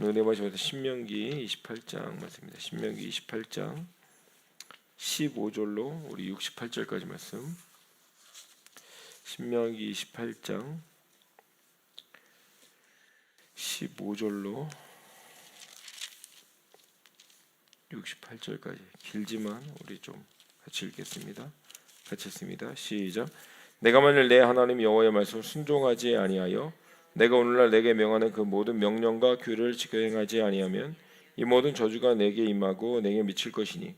오늘 내 말씀에서 신명기 28장 말씀입니다. 신명기 28장 15절로 우리 68절까지 말씀. 신명기 28장 15절로 68절까지 길지만 우리 좀 같이 읽겠습니다. 같이 읽습니다. 시작. 내가 만일 내 하나님 여호와의 말씀 순종하지 아니하여 내가 오늘날 내게 명하는 그 모든 명령과 규례를 지켜 행하지 아니하면 이 모든 저주가 내게 임하고 내게 미칠 것이니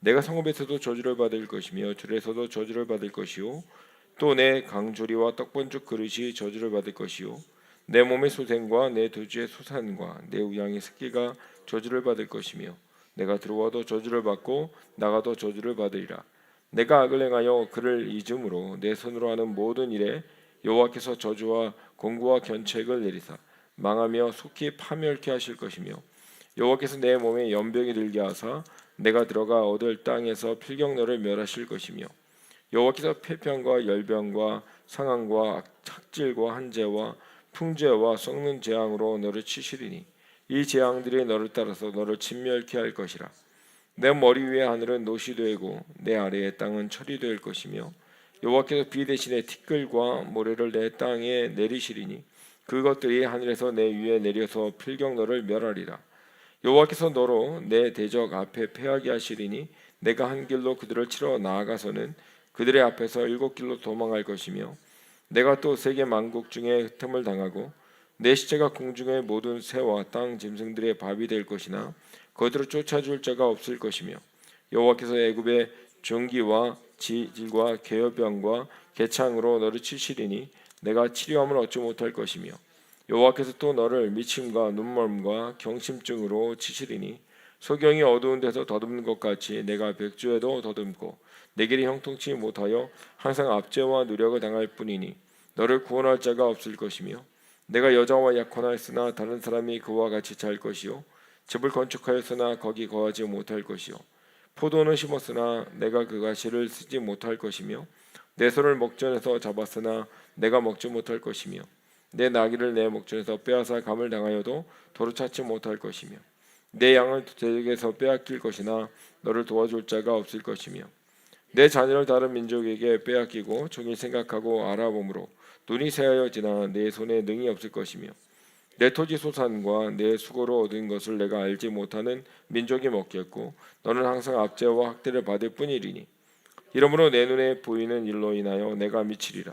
내가 성읍에서도 저주를 받을 것이며 들에서도 저주를 받을 것이요 또 내 강조리와 떡번죽 그릇이 저주를 받을 것이요 내 몸의 소생과 내 도주의 소산과 내 우양의 새끼가 저주를 받을 것이며 내가 들어와도 저주를 받고 나가도 저주를 받으리라. 내가 악을 행하여 그를 잊음으로 내 손으로 하는 모든 일에 여호와께서 저주와 공구와 견책을 내리사 망하며 속히 파멸케 하실 것이며 여호와께서 내 몸에 연병이 들게 하사 내가 들어가 얻을 땅에서 필경너를 멸하실 것이며 여호와께서 폐병과 열병과 상함과 착질과 한재와 풍재와 썩는 재앙으로 너를 치시리니 이 재앙들이 너를 따라서 너를 진멸케 할 것이라. 내 머리 위에 하늘은 노시 되고 내 아래의 땅은 철이 될 것이며 여호와께서 비 대신에 티끌과 모래를 내 땅에 내리시리니 그것들이 하늘에서 내 위에 내려서 필경 너를 멸하리라. 여호와께서 너로 내 대적 앞에 패하게 하시리니 내가 한 길로 그들을 치러 나아가서는 그들의 앞에서 일곱 길로 도망할 것이며 내가 또 세계 만국 중에 흠을 당하고 내 시체가 공중의 모든 새와 땅 짐승들의 밥이 될 것이나 거들을 쫓아줄 자가 없을 것이며 여호와께서 애굽의 종기와 지질과 개여병과 개창으로 너를 치시리니 내가 치료함을 얻지 못할 것이며 여호와께서 또 너를 미침과 눈멀음과 경심증으로 치시리니 소경이 어두운 데서 더듬는 것 같이 내가 백주에도 더듬고 내 길이 형통치 못하여 항상 압제와 누력을 당할 뿐이니 너를 구원할 자가 없을 것이며 내가 여자와 약혼하였으나 다른 사람이 그와 같이 잘 것이요. 집을 건축하였으나 거기 거하지 못할 것이요 포도는 심었으나 내가 그 가시를 쓰지 못할 것이며 내 손을 목전에서 잡았으나 내가 먹지 못할 것이며 내 나귀를 내 목전에서 빼앗아 감을 당하여도 도로 찾지 못할 것이며 내 양을 대적에서 빼앗길 것이나 너를 도와줄 자가 없을 것이며 내 자녀를 다른 민족에게 빼앗기고 종일 생각하고 알아보므로 눈이 새하여 지나 내 손에 능이 없을 것이며 내 토지 소산과 내 수고로 얻은 것을 내가 알지 못하는 민족이 먹겠고 너는 항상 압제와 학대를 받을 뿐이리니. 이러므로 내 눈에 보이는 일로 인하여 내가 미치리라.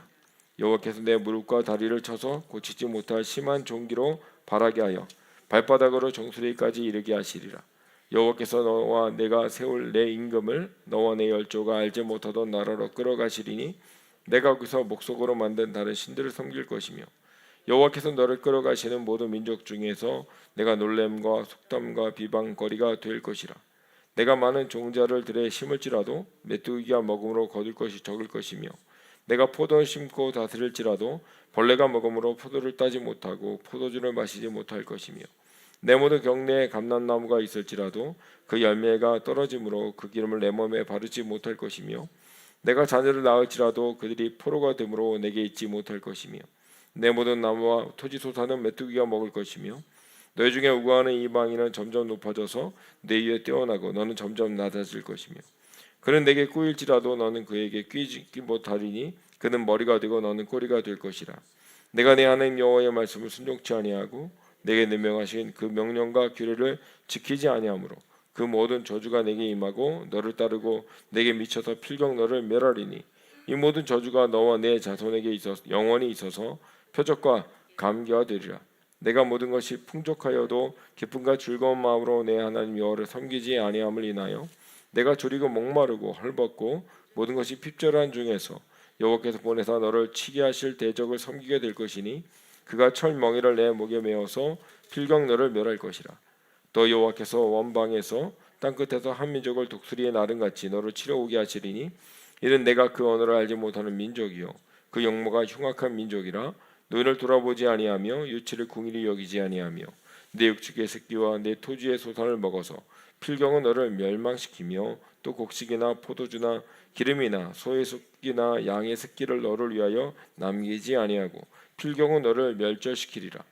여호와께서 내 무릎과 다리를 쳐서 고치지 못할 심한 종기로 바라게 하여 발바닥으로 정수리까지 이르게 하시리라. 여호와께서 너와 내가 세울 내 임금을 너와 내 열조가 알지 못하던 나라로 끌어가시리니 내가 거기서 목속으로 만든 다른 신들을 섬길 것이며 여호와께서 너를 끌어가시는 모든 민족 중에서 내가 놀램과 속담과 비방거리가 될 것이라. 내가 많은 종자를 들에 심을지라도 메뚜기가 먹음으로 거둘 것이 적을 것이며 내가 포도를 심고 다스릴지라도 벌레가 먹음으로 포도를 따지 못하고 포도주를 마시지 못할 것이며 내 모든 경내에 감람나무가 있을지라도 그 열매가 떨어짐으로 그 기름을 내 몸에 바르지 못할 것이며 내가 자녀를 낳을지라도 그들이 포로가 되므로 내게 있지 못할 것이며 내 모든 나무와 토지 소사는 메뚜기가 먹을 것이며 너희 중에 우고하는 이방인은 점점 높아져서 내 위에 떼어나고 너는 점점 낮아질 것이며 그는 내게 꾸일지라도 너는 그에게 끼지 못하리니 그는 머리가 되고 너는 꼬리가 될 것이라. 내가 내 하나님 여호와의 말씀을 순종치 아니하고 내게 명하신 그 명령과 규례를 지키지 아니하므로 그 모든 저주가 내게 임하고 너를 따르고 내게 미쳐서 필경 너를 멸하리니 이 모든 저주가 너와 내 자손에게 있어 영원히 있어서 표적과 감기가 되리라. 내가 모든 것이 풍족하여도 기쁨과 즐거운 마음으로 내 하나님 여호와를 섬기지 아니함을 인하여 내가 졸이고 목마르고 헐벗고 모든 것이 핍절한 중에서 여호와께서 보내사 너를 치게 하실 대적을 섬기게 될 것이니 그가 철멍이를 내 목에 메어서 필경 너를 멸할 것이라. 또 여호와께서 원방에서 땅 끝에서 한 민족을 독수리의 나름 같이 너를 치러 오게 하시리니 이는 내가 그 언어를 알지 못하는 민족이요. 그 영모가 흉악한 민족이라 너희를 돌아보지 아니하며 유치를 궁일이 여기지 아니하며 내 육축의 새끼와 내 토지의 소산을 먹어서 필경은 너를 멸망시키며 또 곡식이나 포도주나 기름이나 소의 숫기나 양의 새끼를 너를 위하여 남기지 아니하고 필경은 너를 멸절시키리라.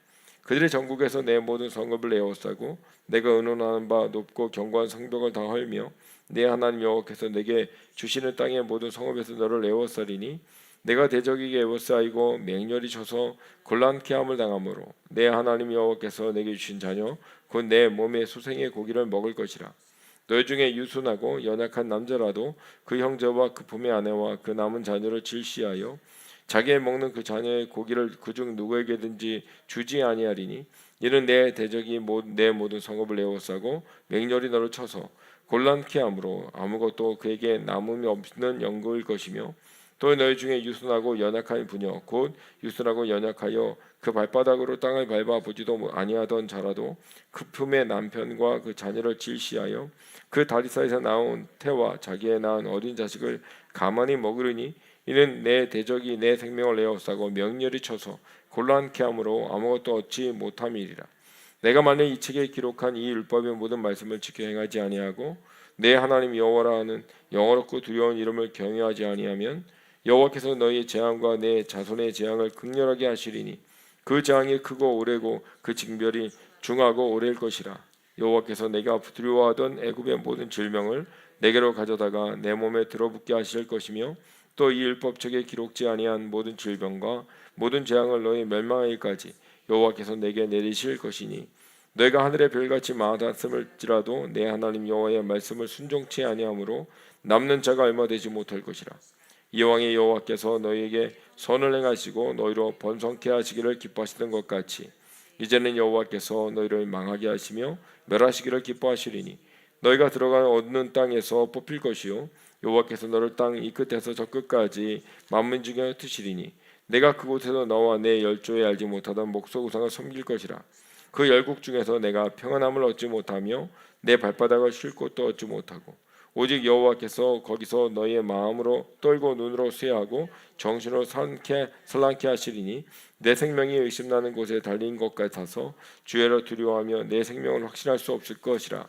그들의 전국에서 내 모든 성읍을 에워싸고 내가 의논하는 바 높고 견고한 성벽을 다 헐며 내 하나님 여호와께서 내게 주시는 땅의 모든 성읍에서 너를 에워싸리니 내가 대적에게 에워싸이고 맹렬히 쳐서 곤란케 함을 당하므로 내 하나님 여호와께서 내게 주신 자녀 곧 내 몸의 소생의 고기를 먹을 것이라. 너희 중에 유순하고 연약한 남자라도 그 형제와 그 품의 아내와 그 남은 자녀를 질시하여 자기의 먹는 그 자녀의 고기를 그중 누구에게든지 주지 아니하리니 이는 내 대적이 모- 내 모든 성읍을 에워싸고 맹렬히 너를 쳐서 곤란케 함으로 아무것도 그에게 남음이 없는 영구일 것이며 또 너희 중에 유순하고 연약한 부녀 곧 유순하고 연약하여 그 발바닥으로 땅을 밟아 보지도 아니하던 자라도 그 품의 남편과 그 자녀를 질시하여 그 다리 사이에서 나온 태와 자기의 낳은 어린 자식을 가만히 먹으리니 이는 내 대적이 내 생명을 내어싸고 명렬히 쳐서 곤란케 함으로 아무것도 얻지 못함이리라. 내가 만일 이 책에 기록한 이 율법의 모든 말씀을 지켜 행하지 아니하고 내 하나님 여호와라는 영어롭고 두려운 이름을 경외하지 아니하면 여호와께서 너희의 재앙과 내 자손의 재앙을 극렬하게 하시리니 그 재앙이 크고 오래고 그 징별이 중하고 오래일 것이라. 여호와께서 내가 두려워하던 애굽의 모든 질병을 내게로 가져다가 내 몸에 들어붙게 하실 것이며 또 이 율법책에 기록지 아니한 모든 질병과 모든 재앙을 너희 멸망하기까지 여호와께서 내게 내리실 것이니 너희가 하늘의 별같이 많았음을지라도 내 하나님 여호와의 말씀을 순종치 아니하므로 남는 자가 얼마 되지 못할 것이라 이왕의 여호와께서 너희에게 선을 행하시고 너희로 번성케 하시기를 기뻐하시던 것 같이 이제는 여호와께서 너희를 망하게 하시며 멸하시기를 기뻐하시리니 너희가 들어가 얻는 땅에서 뽑힐 것이요 여호와께서 너를 땅 이 끝에서 저 끝까지 만민 중에 흩으시리니 내가 그곳에서 너와 내 열조에 알지 못하던 목소 우상을 섬길 것이라. 그 열국 중에서 내가 평안함을 얻지 못하며 내 발바닥을 쉴 곳도 얻지 못하고 오직 여호와께서 거기서 너희의 마음으로 떨고 눈으로 쇠하고 정신으로 산케 설랑케 하시리니 내 생명이 의심나는 곳에 달린 것 같아서 주의로 두려워하며 내 생명을 확신할 수 없을 것이라.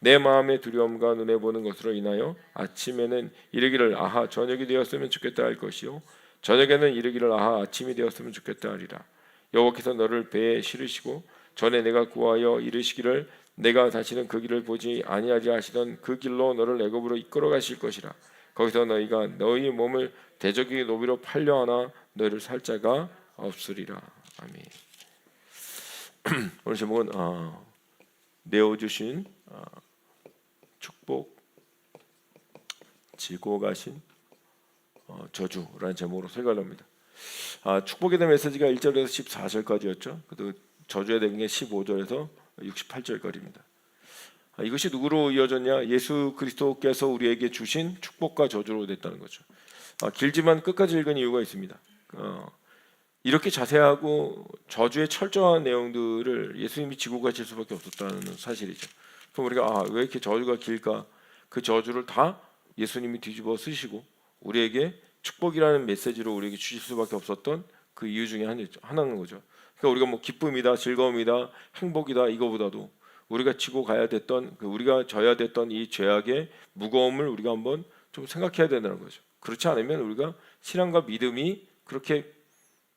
내 마음의 두려움과 눈에 보는 것으로 인하여 아침에는 이르기를 아하 저녁이 되었으면 좋겠다 할 것이요. 저녁에는 이르기를 아하 아침이 되었으면 좋겠다 하리라. 여호와께서 너를 배에 실으시고 전에 내가 구하여 이르시기를 내가 다시는 그 길을 보지 아니하리 하시던 그 길로 너를 애굽으로 이끌어 가실 것이라 거기서 너희가 너희 몸을 대적의 노비로 팔려 하나 너희를 살 자가 없으리라 아멘 오늘 제목은 어, 내어 주신 어, 축복 지고 가신 어, 저주라는 제목으로 설교를 합니다. 아, 축복에 대한 메시지가 1절에서 14절까지였죠. 그리고 저주에 대한 게 15절에서 68절까지입니다. 아, 이것이 누구로 이어졌냐? 예수 그리스도께서 우리에게 주신 축복과 저주로 됐다는 거죠. 아, 길지만 끝까지 읽은 이유가 있습니다. 어, 이렇게 자세하고 저주의 철저한 내용들을 예수님이 지고 가실 수밖에 없었다는 사실이죠. 그럼 우리가 아, 왜 이렇게 저주가 길까? 그 저주를 다 예수님이 뒤집어 쓰시고 우리에게 축복이라는 메시지로 우리에게 주실 수밖에 없었던 그 이유 중에 하나- 하나인 거죠. 그러니까 우리가 뭐 기쁨이다, 즐거움이다, 행복이다 이거보다도 우리가 지고 가야 됐던 그 우리가 져야 됐던 이 죄악의 무거움을 우리가 한번 좀 생각해야 된다는 거죠. 그렇지 않으면 우리가 신앙과 믿음이 그렇게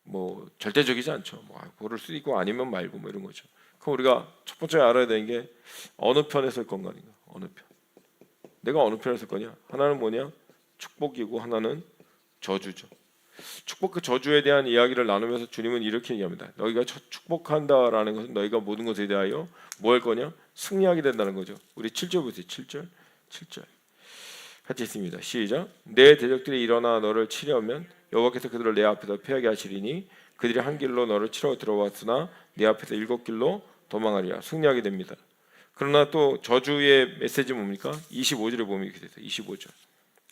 뭐 절대적이지 않죠. 뭐 아, 고를 수 있고 아니면 말고 뭐 이런 거죠. 그럼 우리가 첫 번째 알아야 되는 게 어느 편에 설 건가 아닌가? 어느 편? 내가 어느 편에 설 거냐? 하나는 뭐냐? 축복이고 하나는 저주죠. 축복 그 저주에 대한 이야기를 나누면서 주님은 이렇게 얘기합니다. 너희가 첫 축복한다라는 것은 너희가 모든 것에 대하여 뭐 할 거냐? 승리하게 된다는 거죠. 우리 7절 보세요. 7절. 7절. 같이 있습니다. 시작. 내 대적들이 일어나 너를 치려면 여호와께서 그들을 내 앞에서 패하게 하시리니 그들이 한 길로 너를 치러 들어왔으나 내 앞에서 일곱 길로 도망하리라. 승리하게 됩니다. 그러나 또 저주의 메시지 뭡니까? 25절에 보면 이렇게 되죠. 25절.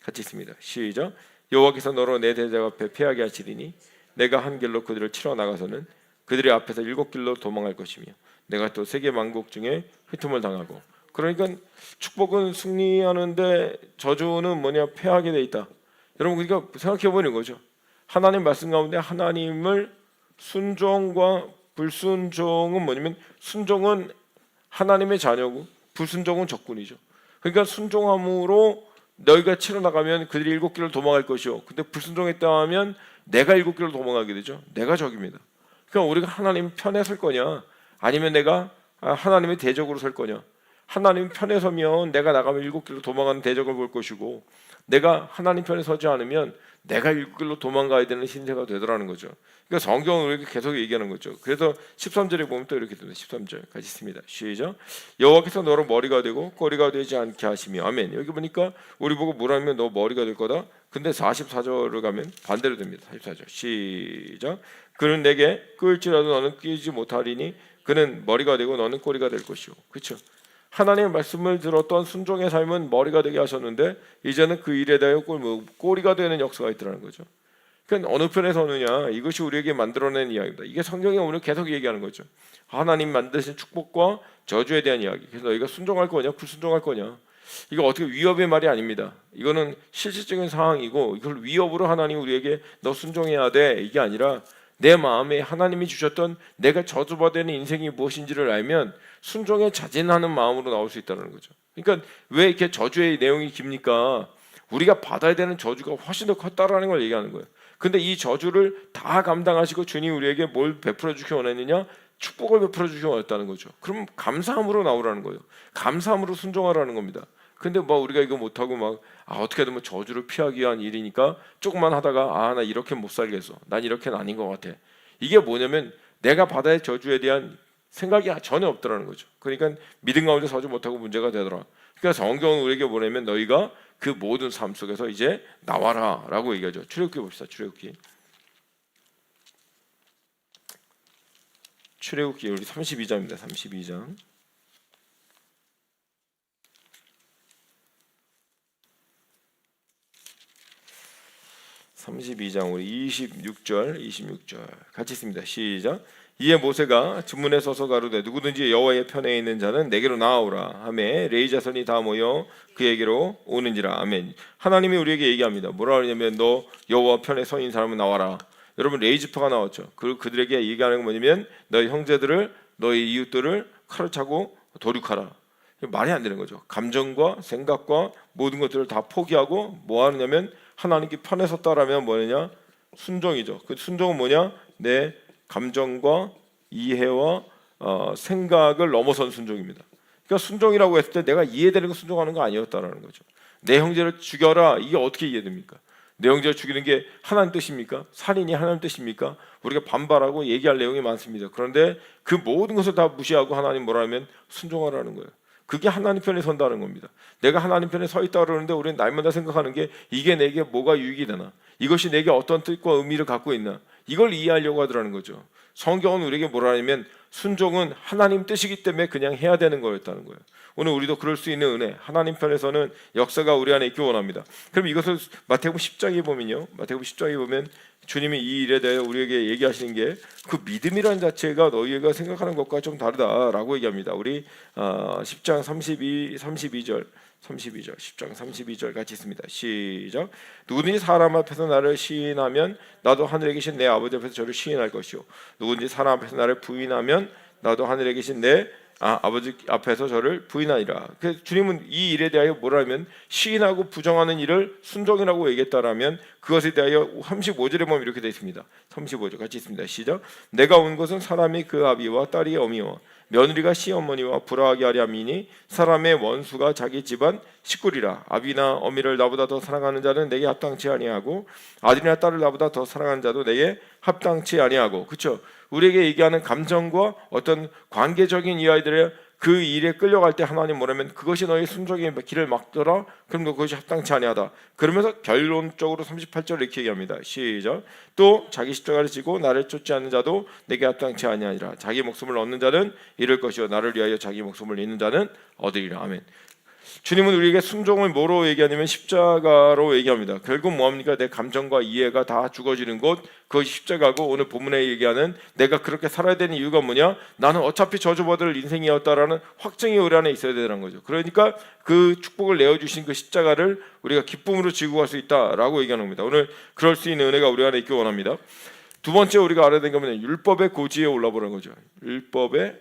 같이 있습니다. 시작. 여호와께서 너로 내 대적 앞에 패하게 하시리니 내가 한 길로 그들을 치러 나가서는 그들의 앞에서 일곱 길로 도망할 것이며 내가 또 세계 만국 중에 휘tum을 당하고 그러니까 축복은 승리하는데 저주는 뭐냐 패하게 돼 있다. 여러분 그러니까 생각해 보는 거죠. 하나님 말씀 가운데 하나님을 순종과 불순종은 뭐냐면 순종은 하나님의 자녀고 불순종은 적군이죠. 그러니까 순종함으로 너희가 치러 나가면 그들이 일곱 길을 도망할 것이요. 근데 불순종했다 하면 내가 일곱 길을 도망하게 되죠. 내가 적입니다. 그러니까 우리가 하나님 편에 설 거냐, 아니면 내가 아, 하나님의 대적으로 설 거냐. 하나님 편에 서면 내가 나가면 일곱 길로 도망가는 대적을 볼 것이고, 내가 하나님 편에 서지 않으면 내가 일곱 길로 도망가야 되는 신세가 되더라는 거죠. 그러니까 성경은 우리에게 계속 얘기하는 거죠. 그래서 13절에 보면 또 이렇게 됩니다. 13절 같이 있습니다. 시작. 여호와께서 너로 머리가 되고 꼬리가 되지 않게 하시며 아멘. 여기 보니까 우리 보고 뭐라면 너 머리가 될 거다. 근데 44절을 가면 반대로 됩니다. 44절 시작. 그는 내게 끌지라도 너는 끼지 못하리니 그는 머리가 되고 너는 꼬리가 될 것이오. 그렇죠? 하나님의 말씀을 들었던 순종의 삶은 머리가 되게 하셨는데 이제는 그 일에 대하여 꼬리가 되는 역사가 있더라는 거죠. 그러니까 어느 편에 서느냐 이것이 우리에게 만들어낸 이야기입니다. 이게 성경에 오늘 계속 얘기하는 거죠. 하나님 만드신 축복과 저주에 대한 이야기. 그래서 너희가 순종할 거냐 불순종할 거냐. 이거 어떻게 위협의 말이 아닙니다. 이거는 실질적인 상황이고 이걸 위협으로 하나님 우리에게 너 순종해야 돼 이게 아니라 내 마음에 하나님이 주셨던 내가 저주받는 인생이 무엇인지를 알면 순종에 자진하는 마음으로 나올 수 있다는 거죠. 그러니까 왜 이렇게 저주의 내용이 깁니까? 우리가 받아야 되는 저주가 훨씬 더 컸다라는 걸 얘기하는 거예요. 근데 이 저주를 다 감당하시고 주님 우리에게 뭘 베풀어 주기 원했느냐? 축복을 베풀어 주기 원했다는 거죠. 그럼 감사함으로 나오라는 거예요. 감사함으로 순종하라는 겁니다. 근데 뭐 우리가 이거 못하고 막 아, 어떻게든 뭐 저주를 피하기 위한 일이니까 조금만 하다가 아 나 이렇게 못 살겠어. 난 이렇게는 아닌 것 같아. 이게 뭐냐면 내가 할 저주에 대한 생각이 전혀 없더라는 거죠. 그러니까 믿음 가운데 서지 못하고 문제가 되더라. 그러니까 성경은 우리에게 뭐냐면 너희가 그 모든 삶 속에서 이제 나와라라고 얘기하죠. 출애굽기 봅시다. 출애굽기. 출애굽기 우리 32장입니다. 32장. 32장 우리 26절 26절 같이 있습니다. 시작. 이에 모세가 주문에 서서 가로되 누구든지 여호와의 편에 있는 자는 내게로 나아오라 하매 레이 자손이 다 모여 그에게로 오는지라 아멘. 하나님이 우리에게 얘기합니다. 뭐라 하냐면 너 여호와 편에 서 있는 사람은 나와라. 여러분 레이 지파가 나왔죠. 그 그들에게 얘기하는 건 뭐냐면 너희 형제들을 너희 이웃들을 칼을 차고 도륙하라. 말이 안 되는 거죠. 감정과 생각과 모든 것들을 다 포기하고 뭐 하느냐면 하나님께 편에 섰다라면 뭐냐? 순종이죠. 그 순종은 뭐냐? 내 감정과 이해와 어, 생각을 넘어선 순종입니다. 그러니까 순종이라고 했을 때 내가 이해되는 거 순종하는 거 아니었다라는 거죠. 내 형제를 죽여라 이게 어떻게 이해됩니까? 내 형제를 죽이는 게 하나님 뜻입니까? 살인이 하나님 뜻입니까? 우리가 반발하고 얘기할 내용이 많습니다. 그런데 그 모든 것을 다 무시하고 하나님 뭐라면 순종하라는 거예요. 그게 하나님 편에 선다는 겁니다. 내가 하나님 편에 서 있다 그러는데 우리는 날마다 생각하는 게 이게 내게 뭐가 유익이 되나? 이것이 내게 어떤 뜻과 의미를 갖고 있나? 이걸 이해하려고 하더라는 거죠. 성경은 우리에게 뭐라 하냐면 순종은 하나님 뜻이기 때문에 그냥 해야 되는 거였다는 거예요. 오늘 우리도 그럴 수 있는 은혜, 하나님 편에서는 역사가 우리 안에 있기 원합니다. 그럼 이것을 마태복음 10장에 보면요. 마태복음 10장에 보면 주님이 이 일에 대해 우리에게 얘기하시는 게 그 믿음이라는 자체가 너희가 생각하는 것과 좀 다르다라고 얘기합니다. 우리 어, 10장 32 32절 32절 10장 32절 같이 있습니다. 시작. 누구든지 사람 앞에서 나를 시인하면 나도 하늘에 계신 내 아버지 앞에서 저를 시인할 것이요. 누구든지 사람 앞에서 나를 부인하면 나도 하늘에 계신 내 아, 아버지 앞에서 저를 부인하리라. 그 주님은 이 일에 대하여 뭐라면 시인하고 부정하는 일을 순종이라고 얘기했다라면 그것에 대하여 35절에 보면 이렇게 되어 있습니다. 35절 같이 있습니다. 시작. 내가 온 것은 사람이 그 아비와 딸이 어미와 며느리가 시어머니와 불화하게 하려 함이니 사람의 원수가 자기 집안 식구리라. 아비나 어미를 나보다 더 사랑하는 자는 내게 합당치 아니하고 아들이나 딸을 나보다 더 사랑하는 자도 내게 합당치 아니하고. 그렇죠 우리에게 얘기하는 감정과 어떤 관계적인 이 아이들의 그 일에 끌려갈 때 하나님 뭐라면 그것이 너의 순종의 길을 막더라. 그럼 너 그것이 합당치 아니하다. 그러면서 결론적으로 38절 이렇게 얘기합니다. 시작. 또 자기 십자가를 지고 나를 쫓지 않는 자도 내게 합당치 아니하니라. 자기 목숨을 얻는 자는 잃을 것이요. 나를 위하여 자기 목숨을 잃는 자는 얻으리라. 아멘 주님은 우리에게 순종을 뭐로 얘기하냐면 십자가로 얘기합니다. 결국 뭐합니까? 내 감정과 이해가 다 죽어지는 곳 그것이 십자가고 오늘 본문에 얘기하는 내가 그렇게 살아야 되는 이유가 뭐냐? 나는 어차피 저주받을 인생이었다라는 확증이 우리 안에 있어야 되는 거죠. 그러니까 그 축복을 내어주신 그 십자가를 우리가 기쁨으로 지고 갈 수 있다라고 얘기하는 겁니다. 오늘 그럴 수 있는 은혜가 우리 안에 있기 원합니다. 두 번째 우리가 알아야 되는 건 율법의 고지에 올라보는 거죠. 율법의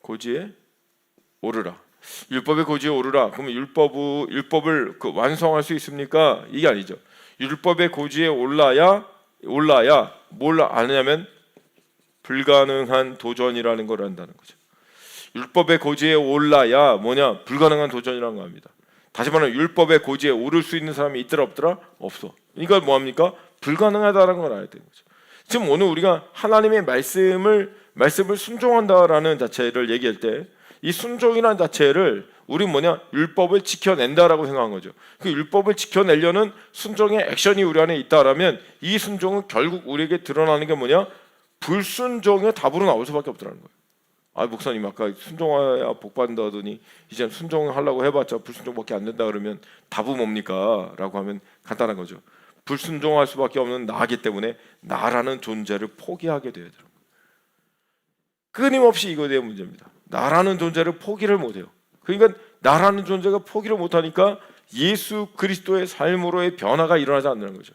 고지에 오르라. 율법의 고지에 오르라. 그러면 율법을 율법을 그 완성할 수 있습니까? 이게 아니죠. 율법의 고지에 올라야 올라야 뭘 아느냐면 불가능한 도전이라는 걸 한다는 거죠. 율법의 고지에 올라야 뭐냐 불가능한 도전이라는 겁니다. 다시 말하면 율법의 고지에 오를 수 있는 사람이 있더라 없더라 없어. 그러니까 뭐 합니까? 불가능하다라는 걸 알아야 되는 거죠. 지금 오늘 우리가 하나님의 말씀을 말씀을 순종한다라는 자체를 얘기할 때 이 순종이라는 자체를 우리 뭐냐 율법을 지켜낸다라고 생각한 거죠. 그 율법을 지켜내려는 순종의 액션이 우리 안에 있다라면 이 순종은 결국 우리에게 드러나는 게 뭐냐 불순종의 답으로 나올 수밖에 없더라는 거예요. 아 목사님 아까 순종해야 복 받는다 하더니 이제 순종하려고 해봤자 불순종밖에 안 된다 그러면 답은 뭡니까?라고 하면 간단한 거죠. 불순종할 수밖에 없는 나기 때문에 나라는 존재를 포기하게 돼요. 끊임없이 이거에 대한 문제입니다. 나라는 존재를 포기를 못해요. 그러니까 나라는 존재가 포기를 못하니까 예수 그리스도의 삶으로의 변화가 일어나지 않는 거죠.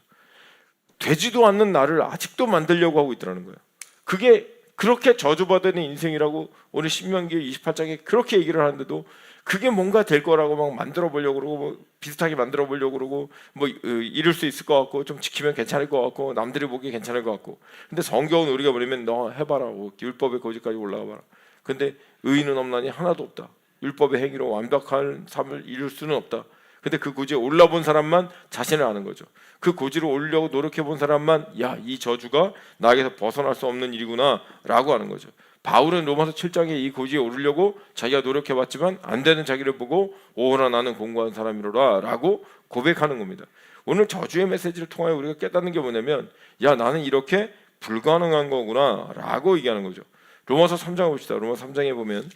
되지도 않는 나를 아직도 만들려고 하고 있더라는 거예요. 그게 그렇게 저주받은 인생이라고 오늘 신명기 28장에 그렇게 얘기를 하는데도 그게 뭔가 될 거라고 막 만들어 보려고 그러고 뭐 비슷하게 만들어 보려고 그러고 뭐 어, 이룰 수 있을 것 같고 좀 지키면 괜찮을 것 같고 남들이 보기 괜찮을 것 같고 근데 성경은 우리가 뭐냐면 너 해봐라 뭐 율법의 거지까지 올라가 봐라 근데 의인은 없나니 하나도 없다 율법의 행위로 완벽한 삶을 이룰 수는 없다 근데 그 고지에 올라본 사람만 자신을 아는 거죠. 그 고지로 오려고 노력해 본 사람만 야 이 저주가 나에게서 벗어날 수 없는 일이구나라고 하는 거죠. 바울은 로마서 7장에 이 고지에 오르려고 자기가 노력해 봤지만 안 되는 자기를 보고 오호라 나는 공고한 사람이로라라고 고백하는 겁니다. 오늘 저주의 메시지를 통하여 우리가 깨닫는 게 뭐냐면 야 나는 이렇게 불가능한 거구나라고 얘기하는 거죠. 로마서 3장 봅시다. 로마서 3장에 보면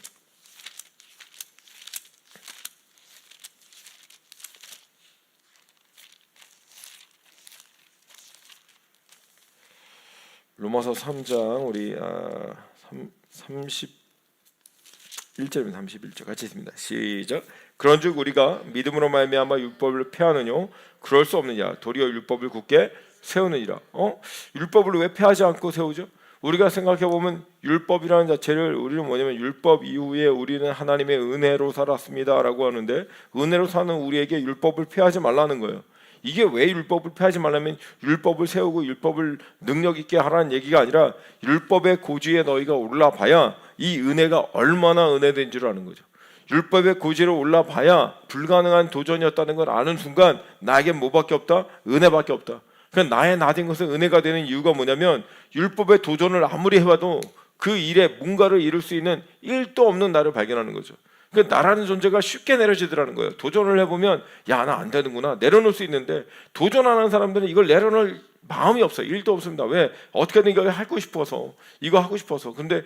로마서 3장 우리 아, 3, 31절입니다. 31절 같이 있습니다. 시작. 그런즉 우리가 믿음으로 말미암아 율법을 폐하느뇨 그럴 수 없느냐 도리어 율법을 굳게 세우느니라. 어? 율법을 왜 폐하지 않고 세우죠? 우리가 생각해 보면 율법이라는 자체를 우리는 뭐냐면 율법 이후에 우리는 하나님의 은혜로 살았습니다라고 하는데 은혜로 사는 우리에게 율법을 폐하지 말라는 거예요. 이게 왜 율법을 폐하지 말라면 율법을 세우고 율법을 능력 있게 하라는 얘기가 아니라 율법의 고지에 너희가 올라봐야 이 은혜가 얼마나 은혜된 줄 아는 거죠. 율법의 고지로 올라봐야 불가능한 도전이었다는 걸 아는 순간 나에게 뭐밖에 없다? 은혜밖에 없다. 그냥 나의 나된 것은 은혜가 되는 이유가 뭐냐면 율법의 도전을 아무리 해봐도 그 일에 뭔가를 이룰 수 있는 일도 없는 나를 발견하는 거죠. 그 나라는 존재가 쉽게 내려지더라는 거예요. 도전을 해보면 야 나 안 되는구나 내려놓을 수 있는데 도전하는 사람들은 이걸 내려놓을 마음이 없어요. 일도 없습니다. 왜 어떻게든 이걸 하고 싶어서 이거 하고 싶어서 근데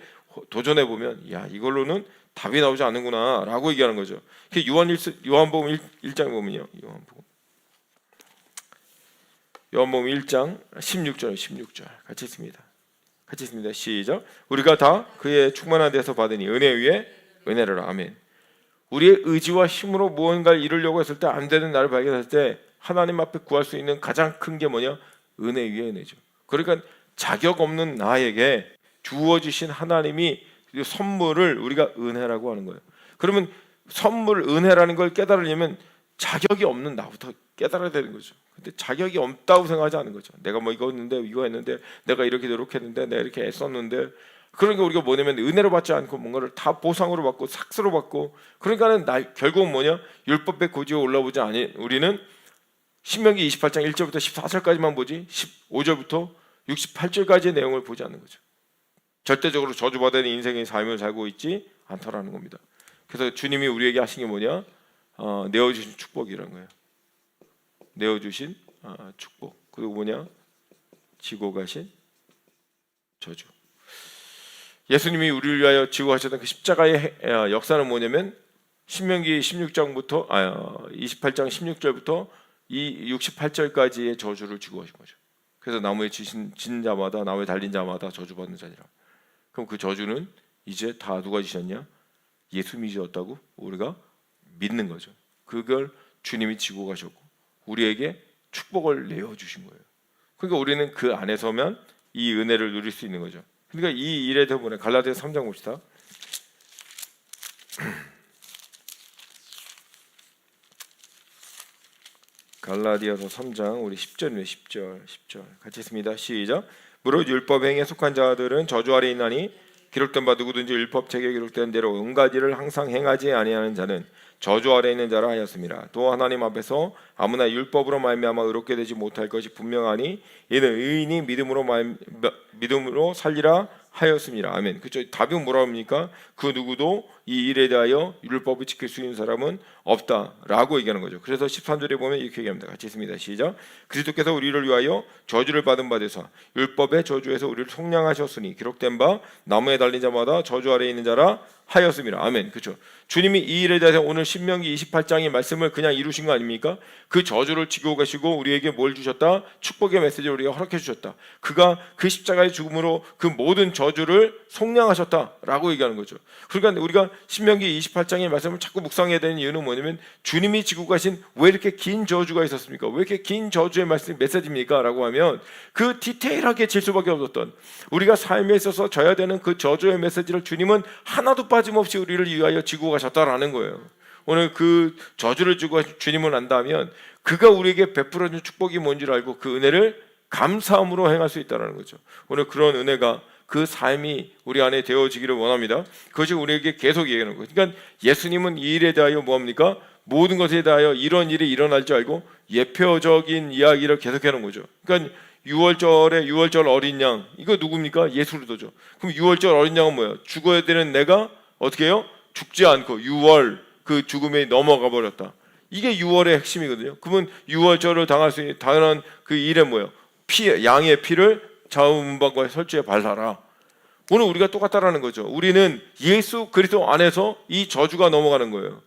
도전해 보면 야 이걸로는 답이 나오지 않는구나라고 얘기하는 거죠. 그 요한 1 요한복음 1, 장에 보면요. 요한복음 요한복음 1장 16절 16절 같이 있습니다. 같이 있습니다. 시작. 우리가 다 그의 충만한 데서 받으니 은혜 위에 은혜를 아멘. 우리의 의지와 힘으로 무언가를 이루려고 했을 때 안 되는 나를 발견했을 때 하나님 앞에 구할 수 있는 가장 큰 게 뭐냐? 은혜 위에 은혜죠. 그러니까 자격 없는 나에게 주어 주신 하나님이 선물을 우리가 은혜라고 하는 거예요. 그러면 선물 은혜라는 걸 깨달으려면 자격이 없는 나부터 깨달아야 되는 거죠. 근데 자격이 없다고 생각하지 않는 거죠. 내가 뭐 이거 했는데 이거 했는데 내가 이렇게 노력했는데 내가 이렇게 애썼는데 그러니까 우리가 뭐냐면 은혜로 받지 않고 뭔가를 다 보상으로 받고 삭스로 받고 그러니까는 나 결국은 뭐냐 율법의 고지에 올라오지 아니 우리는 신명기 28장 1절부터 14절까지만 보지 15절부터 68절까지의 내용을 보지 않는 거죠. 절대적으로 저주받은 인생의 삶을 살고 있지 않다라는 겁니다. 그래서 주님이 우리에게 하신 게 뭐냐 어, 내어주신 축복이라는 거예요. 내어주신 어, 축복 그리고 뭐냐 지고 가신 저주. 예수님이 우리를 위하여 지고 하셨던 그 십자가의 어, 역사는 뭐냐면 신명기 16장부터 아 28장 16절부터 이 68절까지의 저주를 지고 하신 거죠. 그래서 나무에 지신 진 자마다 나무에 달린 자마다 저주받는 자니라. 그럼 그 저주는 이제 다 누가 지셨냐? 예수님이 지었다고 우리가 믿는 거죠. 그걸 주님이 지고 가셨고 우리에게 축복을 내어 주신 거예요. 그러니까 우리는 그 안에서면 이 은혜를 누릴 수 있는 거죠. 그러니까 이 일에 대부분에 갈라디아 3장 봅시다. 갈라디아서 3장 우리 10절이네 10절 10절 같이 했습니다. 시작. 무릇 율법 행에 속한 자들은 저주 아래 있나니 기록된 바 누구든지 율법 책에 기록된 대로 응가지를 항상 행하지 아니하는 자는 저주 아래 있는 자라 하였습니다. 또 하나님 앞에서 아무나 율법으로 말미암아 의롭게 되지 못할 것이 분명하니 이는 의인이 믿음으로 말 믿음으로 살리라 하였습니다. 아멘. 그죠? 답이 뭐라 합니까? 그 누구도 이 일에 대하여 율법을 지킬 수 있는 사람은 없다라고 얘기하는 거죠. 그래서 13절에 보면 이렇게 얘기합니다. 같이 있습니다. 시작. 그리스도께서 우리를 위하여 저주를 받은 바 되사 율법의 저주에서 우리를 속량하셨으니 기록된 바 나무에 달린 자마다 저주 아래 있는 자라 하였습니다. 아멘. 그렇죠. 주님이 이 일에 대해서 오늘 신명기 28장의 말씀을 그냥 이루신 거 아닙니까? 그 저주를 지고 가시고 우리에게 뭘 주셨다? 축복의 메시지를 우리가 허락해 주셨다. 그가 그 십자가의 죽음으로 그 모든 저주를 속량하셨다라고 얘기하는 거죠. 그러니까 우리가 신명기 28장의 말씀을 자꾸 묵상해야 되는 이유는 뭐냐면 주님이 지고 가신 왜 이렇게 긴 저주가 있었습니까? 왜 이렇게 긴 저주의 말씀 메시지입니까? 라고 하면 그 디테일하게 질 수밖에 없었던 우리가 삶에 있어서 져야 되는 그 저주의 메시지를 주님은 하나도 빠 짐없이 우리를 위하여 지고 가셨다라는 거예요. 오늘 그 저주를 주고 주님을 안다면 그가 우리에게 베풀어 준 축복이 뭔지를 알고 그 은혜를 감사함으로 행할 수 있다는 거죠. 오늘 그런 은혜가 그 삶이 우리 안에 되어지기를 원합니다. 그것이 우리에게 계속 얘기하는 거예요. 그러니까 예수님은 이 일에 대하여 뭐합니까? 모든 것에 대하여 이런 일이 일어날 줄 알고 예표적인 이야기를 계속하는 거죠. 그러니까 6월절에 6월절 어린 양 이거 누굽니까? 예수 그리스도죠. 그럼 6월절 어린 양은 뭐예요? 죽어야 되는 내가 어떻게 해요? 죽지 않고 6월 그 죽음에 넘어가 버렸다. 이게 6월의 핵심이거든요. 그러면 6월절을 당할 수 있는 당연한 그 일에 뭐예요? 피 양의 피를 문방구에 설주에 발라라. 오늘 우리가 똑같다라는 거죠. 우리는 예수 그리스도 안에서 이 저주가 넘어가는 거예요.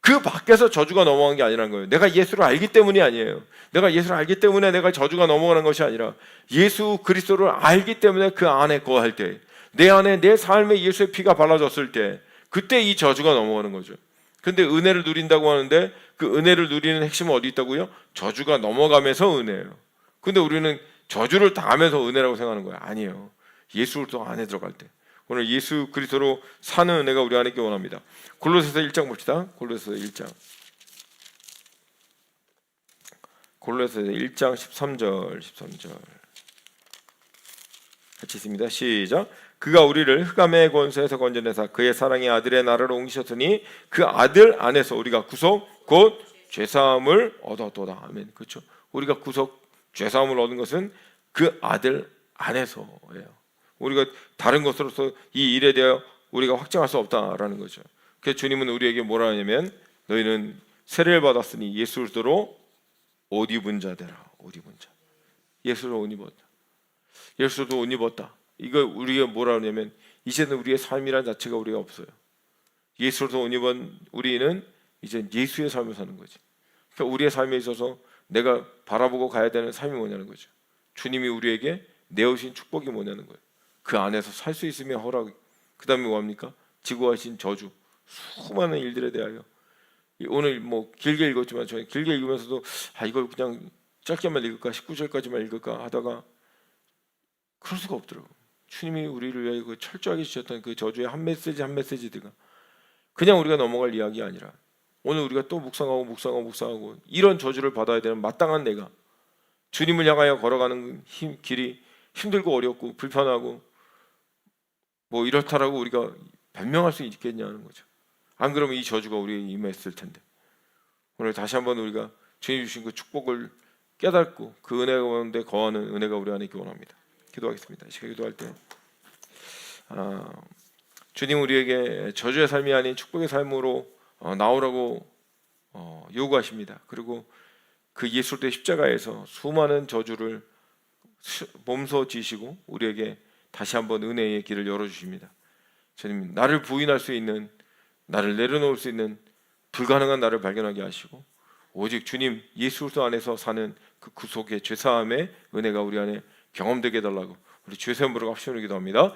그 밖에서 저주가 넘어간 게 아니라는 거예요. 내가 예수를 알기 때문이 아니에요. 내가 예수를 알기 때문에 내가 저주가 넘어가는 것이 아니라 예수 그리스도를 알기 때문에 그 안에 거할 때, 내 안에 내 삶에 예수의 피가 발라졌을 때, 그때 이 저주가 넘어가는 거죠. 근데 은혜를 누린다고 하는데 그 은혜를 누리는 핵심은 어디 있다고요? 저주가 넘어가면서 은혜예요. 근데 우리는 저주를 당하면서 은혜라고 생각하는 거예요. 아니에요. 예수를 또 안에 들어갈 때. 오늘 예수 그리스도로 사는 은혜가 우리 안에 있기 원합니다. 골로새서 1장 봅시다. 골로새서 1장. 골로새서 1장 13절 13절. 같이 있습니다. 시작. 그가 우리를 흑암의 권세에서 건져내사 그의 사랑의 아들의 나라로 옮기셨으니 그 아들 안에서 우리가 구속 곧 죄사함을 얻었도다. 아멘. 그렇죠. 우리가 구속 죄사함을 얻은 것은 그 아들 안에서예요. 우리가 다른 것으로서 이 일에 대하여 우리가 확정할 수 없다라는 거죠. 그래서 주님은 우리에게 뭐라 하냐면 너희는 세례를 받았으니 예수 그리스도로 옷 입은 자되라. 옷 입은 자. 예수로 옷 입었다. 예수도 옷 입었다. 이거 우리가 뭐라 하냐면 이제는 우리의 삶이란 자체가 우리가 없어요. 예수로 옷 입은 우리는 이제 예수의 삶을 사는 거지. 그러니까 우리의 삶에 있어서 내가 바라보고 가야 되는 삶이 뭐냐는 거죠. 주님이 우리에게 내오신 축복이 뭐냐는 거예요. 그 안에서 살 수 있으면 허락. 그다음에 뭐합니까? 지고하신 저주. 수많은 일들에 대하여 오늘 뭐 길게 읽었지만 저는 길게 읽으면서도 아 이걸 그냥 짧게만 읽을까 19절까지만 읽을까 하다가 그럴 수가 없더라고. 주님이 우리를 위해 그 철저하게 주셨던 그 저주의 한 메시지 한 메시지들가 그냥 우리가 넘어갈 이야기 아니라 오늘 우리가 또 묵상하고 묵상하고 묵상하고 이런 저주를 받아야 되는 마땅한 내가 주님을 향하여 걸어가는 힘, 길이 힘들고 어렵고 불편하고 뭐 이렇다라고 우리가 변명할 수 있겠냐는 거죠. 안 그러면 이 저주가 우리에 임했을 텐데 오늘 다시 한번 우리가 주님 주신 그 축복을 깨닫고 그 은혜 가운데 거하는 은혜가 우리 안에 있기 원합니다. 기도하겠습니다. 이 시간 기도할 때 아, 주님 우리에게 저주의 삶이 아닌 축복의 삶으로 어, 나오라고 어, 요구하십니다. 그리고 그 예수의 십자가에서 수많은 저주를 몸소 지시고 우리에게 다시 한번 은혜의 길을 열어 주십니다. 주님 나를 부인할 수 있는 나를 내려놓을 수 있는 불가능한 나를 발견하게 하시고 오직 주님 예수 안에서 사는 그 구속의 죄사함의 은혜가 우리 안에 경험되게 해달라고 우리 죄 세움으로 합심을 기도합니다.